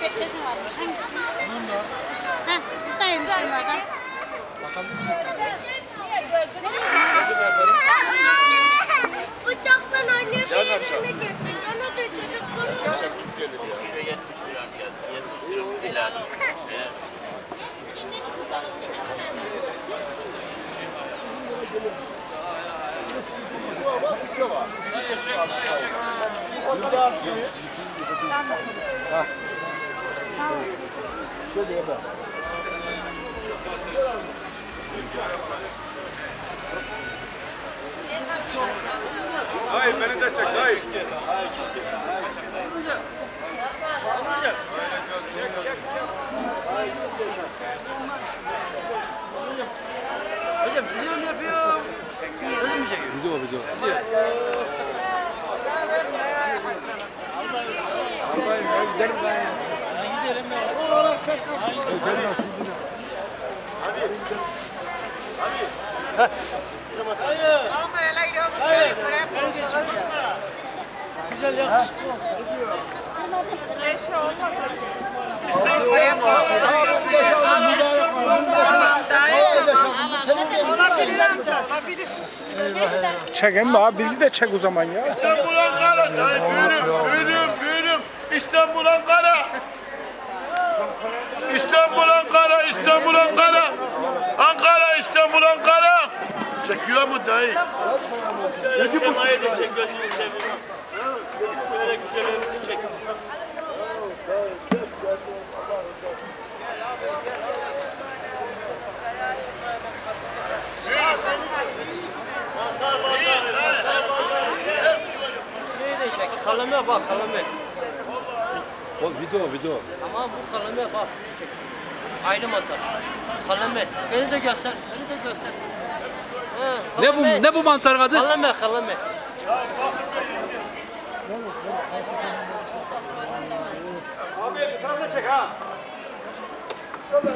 Pekmezim varmış. Hangisi? Heh, buradaymış bunlardan. Bıçaktan anne Yarın akşam. Ona da çocuk Akşam git gelir ya. Hayır beni de çek hayır. Hocam biliyorum yapıyorum. Nasıl mı çekiyor? Video video. Güzel yakışıklı olsun. Çek mi abi bizi de çek o zaman ya. İstanbul Ankara. Dayı büyürüm, büyürüm, büyürüm. İstanbul Ankara. İstanbul Ankara, İstanbul Ankara. Ankara, İstanbul Ankara. Çekiyor mu dayı? Semayı da çek gözünü seveyim. Şöyle. Şurayı da çek. Kaleme bak kaleme. Oğlum video video. Tamam bu kaleme bak şurayı çek. Aynı mantar. Kaleme. Beni de göster. Beni de göster. Ha, Ne bu kaleme. ne bu mantarın adı? Kaleme kaleme. Abi bir de çek ha. Beş,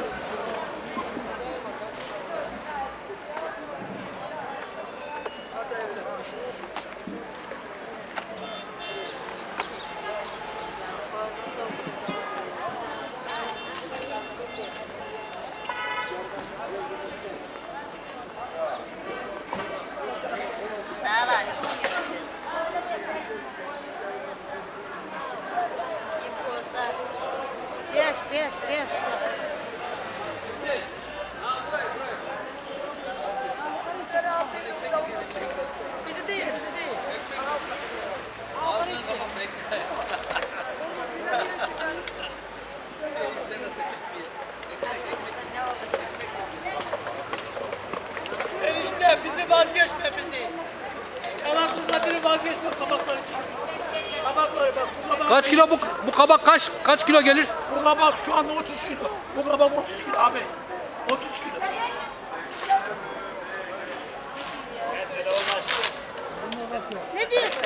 beş, beş. Bizi değil, bizi değil. Enişte bizi vazgeçme bizi. Yalaklı kadını vazgeçme kabakları için. Kabakları bak bu kabak. Kaç kilo bu bu kabak kaç kaç kilo gelir? Bu kabak şu anda 30 kilo. Bu kabak 30 kilo abi. 30 kilo. Ne diyorsun?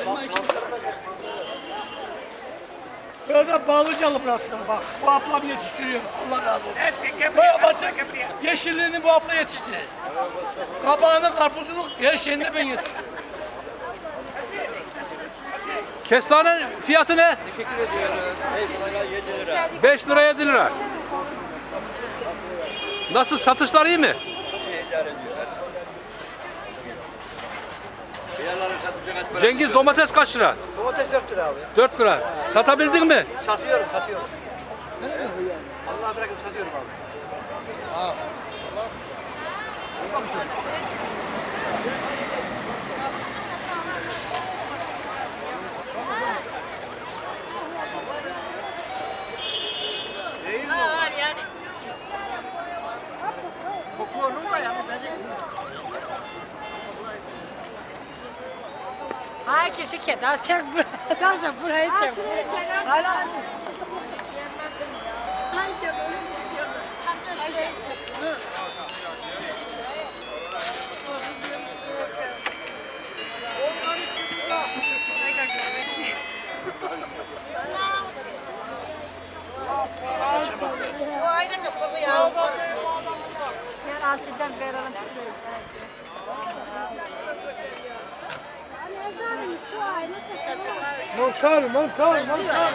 Böyle Bağlıcalı burasıdır bak. Bu ablam yetiştiriyor. Allah razı olsun. Böyle batık yeşilliğini bu abla yetiştiriyor. Kabağını, karpuzunu, her şeyini ben yetiştiriyorum. Kestanenin fiyatı ne? 5 lira 7 lira. Nasıl satışlar iyi mi? Cengiz domates kaç lira? Domates 4 lira abi. 4 lira. Satabildin mi? Satıyorum, satıyorum. Allah bırakıp satıyorum abi. Ay kişi kedi. Ha, Çek burayı. Nasıl burayı çek. Hala. Ay çek. Şurayı çek. Mantar, mantar, mantar.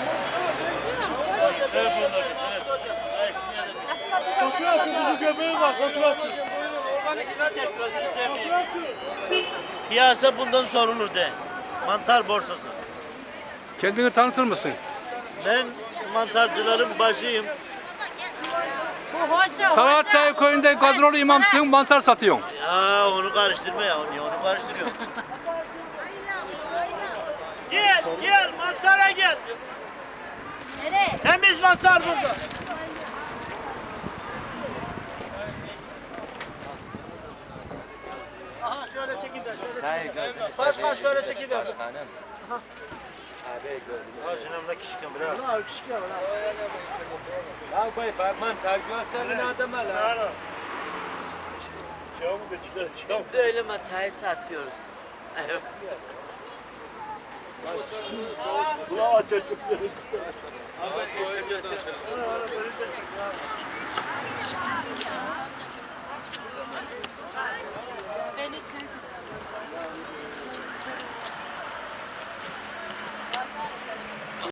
Fotoğrafçı kuzu göbeği var, fotoğrafçı. Piyasa bundan sorulur de. Mantar borsası. Kendini tanıtır mısın? Ben mantarcıların başıyım. Salatçay köyünde kadrolu imamsın, mantar satıyorsun. Ya onu karıştırma ya, onu, onu karıştırıyorum. Gel gel mantara gel. Nereye? Temiz mantar burada. Aha şöyle çekin de şöyle çekin. Başkan şöyle çekin de. Ha şunun kişi bırak. Biz böyle matayı satıyoruz. Buna açacak. Ama sonra önce tanışırız.